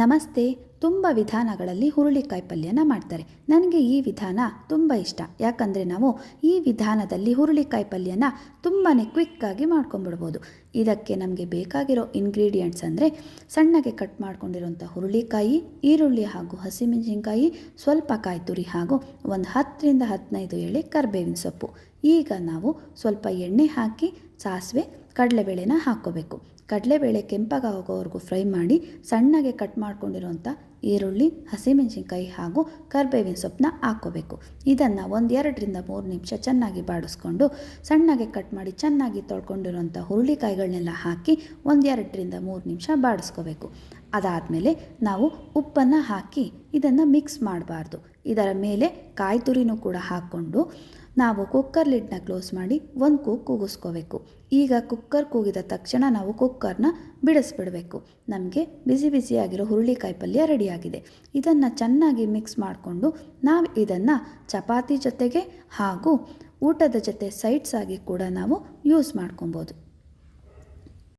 ನಮಸ್ತೆ. ತುಂಬ ವಿಧಾನಗಳಲ್ಲಿ ಹುರುಳಿಕಾಯಿ ಪಲ್ಯನ ಮಾಡ್ತಾರೆ. ನನಗೆ ಈ ವಿಧಾನ ತುಂಬ ಇಷ್ಟ. ಯಾಕಂದರೆ ನಾವು ಈ ವಿಧಾನದಲ್ಲಿ ಹುರುಳಿಕಾಯಿ ಪಲ್ಯನ ತುಂಬಾ ಕ್ವಿಕ್ಕಾಗಿ ಮಾಡ್ಕೊಂಬಿಡ್ಬೋದು ಇದಕ್ಕೆ ನಮಗೆ ಬೇಕಾಗಿರೋ ಇಂಗ್ರೀಡಿಯೆಂಟ್ಸ್ ಅಂದರೆ ಸಣ್ಣಗೆ ಕಟ್ ಮಾಡ್ಕೊಂಡಿರೋಂಥ ಹುರುಳಿಕಾಯಿ, ಈರುಳ್ಳಿ ಹಾಗೂ ಹಸಿಮೆಣಸಿನ್ಕಾಯಿ, ಸ್ವಲ್ಪ ಕಾಯಿ ತುರಿ ಹಾಗೂ ಒಂದು ಹತ್ತರಿಂದ ಹದಿನೈದು ಎಳೆ ಕರಿಬೇವಿನ ಸೊಪ್ಪು. ಈಗ ನಾವು ಸ್ವಲ್ಪ ಎಣ್ಣೆ ಹಾಕಿ, ಸಾಸಿವೆ ಕಡಲೆಬೇಳೆನ ಹಾಕ್ಕೋಬೇಕು. ಕಡಲೆಬೇಳೆ ಕೆಂಪಗಾಗೋವರೆಗೂ ಫ್ರೈ ಮಾಡಿ ಸಣ್ಣಗೆ ಕಟ್ ಮಾಡ್ಕೊಂಡಿರೋಂಥ ಈರುಳ್ಳಿ, ಹಸಿಮೆಣಸಿನ್ಕಾಯಿ ಹಾಗೂ ಕರ್ಬೇವಿನ ಸೊಪ್ಪನ್ನ ಹಾಕ್ಕೋಬೇಕು. ಇದನ್ನು ಒಂದು ಎರಡರಿಂದ ಮೂರು ನಿಮಿಷ ಚೆನ್ನಾಗಿ ಬಾಡಿಸ್ಕೊಂಡು ಸಣ್ಣಗೆ ಕಟ್ ಮಾಡಿ ಚೆನ್ನಾಗಿ ತೊಳ್ಕೊಂಡಿರೋಂಥ ಹುರುಳಿಕಾಯಿಗಳನ್ನೆಲ್ಲ ಹಾಕಿ ಒಂದು ಎರಡರಿಂದ ಮೂರು ನಿಮಿಷ ಬಾಡಿಸ್ಕೋಬೇಕು. ಅದಾದಮೇಲೆ ನಾವು ಉಪ್ಪನ್ನು ಹಾಕಿ ಇದನ್ನು ಮಿಕ್ಸ್ ಮಾಡಬಾರ್ದು. ಇದರ ಮೇಲೆ ಕಾಯಿ ತುರಿನೂ ಕೂಡ ಹಾಕ್ಕೊಂಡು ನಾವು ಕುಕ್ಕರ್ ಲಿಡ್ನ ಕ್ಲೋಸ್ ಮಾಡಿ ಒಂದು ಕೂಗು ಕೂಗಿಸ್ಕೋಬೇಕು. ಈಗ ಕುಕ್ಕರ್ ಕೂಗಿದ ತಕ್ಷಣ ನಾವು ಕುಕ್ಕರ್ನ ಬಿಡಿಸ್ಬಿಡಬೇಕು. ನಮಗೆ ಬಿಸಿ ಬಿಸಿಯಾಗಿರೋ ಹುರುಳಿಕಾಯಿ ಪಲ್ಯ ರೆಡಿಯಾಗಿದೆ. ಇದನ್ನು ಚೆನ್ನಾಗಿ ಮಿಕ್ಸ್ ಮಾಡಿಕೊಂಡು ನಾವು ಇದನ್ನು ಚಪಾತಿ ಜೊತೆಗೆ ಹಾಗೂ ಊಟದ ಜೊತೆ ಸೈಡ್ಸ್ ಆಗಿ ಕೂಡ ನಾವು ಯೂಸ್ ಮಾಡ್ಕೊಬೋದು.